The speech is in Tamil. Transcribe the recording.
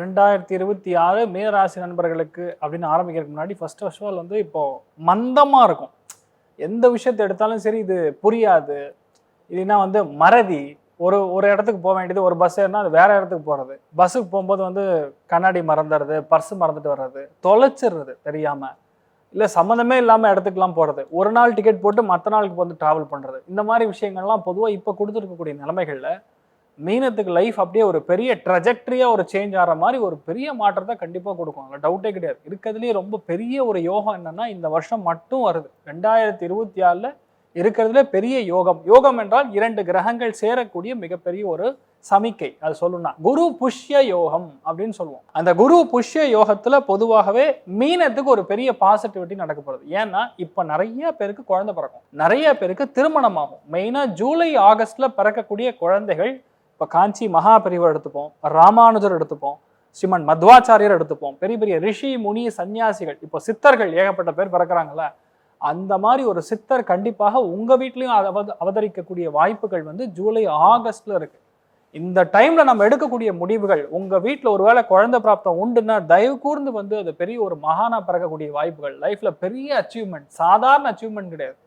ரெண்டாயிரத்தி இருபத்தி ஆறு மீனராசி நண்பர்களுக்கு அப்படின்னு ஆரம்பிக்கிறதுக்கு முன்னாடி ஃபர்ஸ்ட் ஆஃப் ஆல் வந்து இப்போ மந்தமாக இருக்கும். எந்த விஷயத்தை எடுத்தாலும் சரி இது புரியாது. இல்லைன்னா வந்து மறதி. ஒரு ஒரு இடத்துக்கு போக வேண்டியது ஒரு பஸ் ஏறினா அது வேற இடத்துக்கு போகிறது பஸ்ஸுக்கு போகும்போது வந்து கண்ணாடி மறந்துடுறது பர்ஸ் மறந்துட்டு வர்றது தொலைச்சிடுறது தெரியாமல் இல்லை சம்மந்தமே இல்லாமல் இடத்துக்குலாம் போகிறது ஒரு நாள் டிக்கெட் போட்டு மற்ற நாளுக்கு வந்து ட்ராவல் பண்ணுறது இந்த மாதிரி விஷயங்கள்லாம் பொதுவாக இப்போ கொடுத்துருக்கக்கூடிய நிலைமைகளில் மீனத்துக்கு லைஃப் அப்படியே ஒரு பெரிய ட்ரஜெக்டரியாக ஒரு சேஞ்ச் ஆகிற மாதிரி ஒரு பெரிய மாற்றத்தை கண்டிப்பாக கொடுக்கும். அதில் டவுட்டே கிடையாது. இருக்கிறதுலேயே ரொம்ப பெரிய ஒரு யோகம் என்னென்னா இந்த வருஷம் மட்டும் வருது. ரெண்டாயிரத்தி இருபத்தி ஆறில் இருக்கிறதுல பெரிய யோகம். யோகம் என்றால் இரண்டு கிரகங்கள் சேரக்கூடிய மிகப்பெரிய ஒரு சமிக்கை. அது சொல்லணும்னா குரு புஷ்ய யோகம் அப்படின்னு சொல்லுவோம். அந்த குரு புஷ்ய யோகத்துல பொதுவாகவே மீனத்துக்கு ஒரு பெரிய பாசிட்டிவிட்டி நடக்க போறது. ஏன்னா இப்ப நிறைய பேருக்கு குழந்தை பிறக்கும். நிறைய பேருக்கு திருமணமாகும் மெயினா ஜூலை ஆகஸ்ட்ல பிறக்கக்கூடிய குழந்தைகள் இப்போ காஞ்சி மகாபெரிவர் எடுத்துப்போம் ராமானுஜர் எடுத்துப்போம் ஸ்ரீமன் மத்வாச்சாரியர் எடுத்துப்போம் பெரிய பெரிய ரிஷி முனி சன்னியாசிகள் இப்போ சித்தர்கள் ஏகப்பட்ட பேர் பிறக்கிறாங்கல்ல அந்த மாதிரி ஒரு சித்தர் கண்டிப்பாக உங்க வீட்லேயும் அவத அவதரிக்கக்கூடிய வாய்ப்புகள் வந்து ஜூலை ஆகஸ்ட்ல இருக்கு. இந்த டைம்ல நம்ம எடுக்கக்கூடிய முடிவுகள் உங்கள் வீட்டில் ஒருவேளை குழந்தை பிராப்தம் உண்டுன்னா தயவு கூர்ந்து வந்து அது பெரிய ஒரு மகானா பிறக்கக்கூடிய வாய்ப்புகள். லைஃப்ல பெரிய அச்சீவ்மெண்ட் சாதாரண அச்சீவ்மெண்ட் கிடையாது.